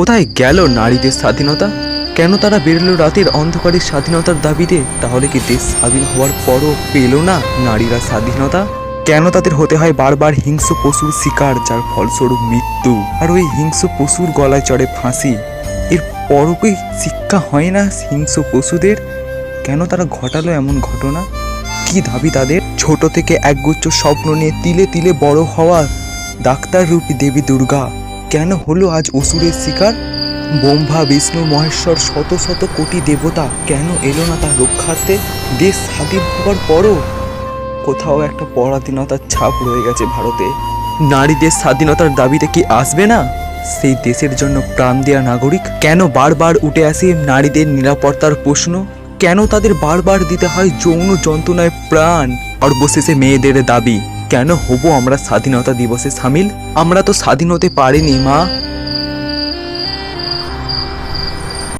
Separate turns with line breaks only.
কোথায় গেল নারীদের স্বাধীনতা? কেন তারা বেরোলো রাতের অন্ধকারের স্বাধীনতার দাবিতে? তাহলে কি দেশ স্বাধীন হওয়ার পরও পেল না নারীরা স্বাধীনতা? কেন তাদের হতে হয় বারবার হিংস্র পশুর শিকার, যার ফলস্বরূপ মৃত্যু? আর ওই হিংস্র পশুর গলায় চড়ে ফাঁসি? এর পরও কি শিক্ষা হয় না হিংস্র পশুদের? কেন তারা ঘটালো এমন ঘটনা? কি দাবি তাদের? ছোট থেকে একগুচ্ছ স্বপ্ন নিয়ে তিলে তিলে বড় হওয়া ডাক্তার রূপী দেবী দুর্গা। কেন হলো আজ অসুরের শিকার? ব্রহ্মা, বিষ্ণু, মহেশ্বর, শত শত কোটি দেবতা কেন এলো না তার রক্ষার্থে? দেশ স্বাধীন হওয়ার পরও কোথাও একটা পরাধীনতার ছাপ রয়ে গেছে ভারতে। নারীদের স্বাধীনতার দাবিতে কি আসবে না? সেই দেশের জন্য প্রাণ দেওয়া নাগরিক কেন বারবার উঠে আসে নারীদের নিরাপত্তার প্রশ্ন? কেন তাদের বারবার দিতে হয় যৌন যন্ত্রণায় প্রাণ? সর্বশেষে মেয়েদের দাবি কেন হব আমরা স্বাধীনতা দিবসে সামিল? আমরা তো স্বাধীন হতে পারিনি মা।